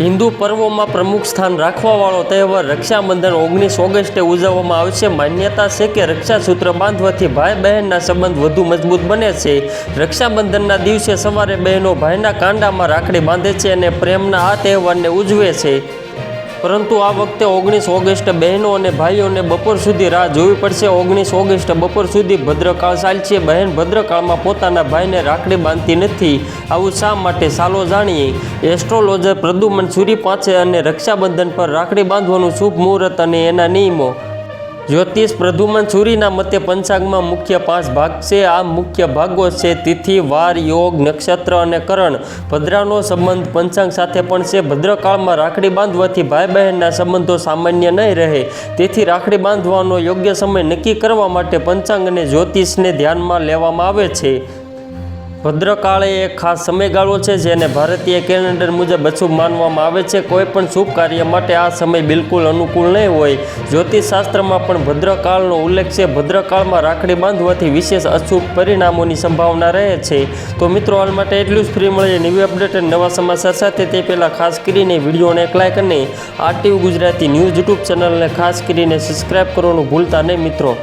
હિન્દુ પર્વોમાં પ્રમુખ સ્થાન રાખવાવાળો તહેવાર રક્ષાબંધન ઓગણીસ ઓગસ્ટે ઉજવવામાં આવશે. માન્યતા છે કે રક્ષાસૂત્ર બાંધવાથી ભાઈ બહેનના સંબંધ વધુ મજબૂત બને છે. રક્ષાબંધનના દિવસે સવારે બહેનો ભાઈના કાંડામાં રાખડી બાંધે છે અને પ્રેમના આ તહેવારને ઉજવે છે. પરંતુ આ વખતે ઓગણીસ ઓગસ્ટ બહેનો અને ભાઈઓને બપોર સુધી રાહ જોવી પડશે. ઓગણીસ ઓગસ્ટ બપોર સુધી ભદ્રકાળ ચાલશે. બહેન ભદ્રકાળમાં પોતાના ભાઈને રાખડી બાંધતી નથી. આવું શા માટે ચાલો જાણીએ? એસ્ટ્રોલોજર પ્રદુમન સૂરી પાસે અને રક્ષાબંધન પર રાખડી બાંધવાનું શુભ મુહૂર્ત અને એના નિયમો. જ્યોતિષ પ્રધુમન સુરીના મતે પંચાંગમાં મુખ્ય પાંચ ભાગ છે. આ મુખ્ય ભાગો છે તિથિ, વાર, યોગ, નક્ષત્ર અને કરણ. ભદ્રાનો સંબંધ પંચાંગ સાથે પણ છે. ભદ્રકાળમાં રાખડી બાંધવાથી ભાઈ બહેનના સંબંધો સામાન્ય નહીં રહે. તેથી રાખડી બાંધવાનો યોગ્ય સમય નક્કી કરવા માટે પંચાંગ અને જ્યોતિષને ધ્યાનમાં લેવામાં આવે છે. ભદ્રકાળ એ એક ખાસ સમયગાળો છે જેને ભારતીય કેલેન્ડર મુજબ અશુભ માનવામાં આવે છે. કોઈ પણ શુભ કાર્ય માટે આ સમય બિલકુલ અનુકૂળ નહીં હોય. જ્યોતિષશાસ્ત્રમાં પણ ભદ્રકાળનો ઉલ્લેખ છે. ભદ્રકાળમાં રાખડી બાંધવાથી વિશેષ અશુભ પરિણામોની સંભાવના રહે છે. તો મિત્રો, હાલ માટે એટલું જ. ફ્રી મળીએ નવી અપડેટ અને નવા સમાચાર સાથે. તે પહેલાં ખાસ કરીને વિડીયોને એક લાઇક અને આરટીવી ગુજરાતી ન્યૂઝ યુટ્યુબ ચેનલને ખાસ કરીને સબસ્ક્રાઈબ કરવાનું ભૂલતા નહીં મિત્રો.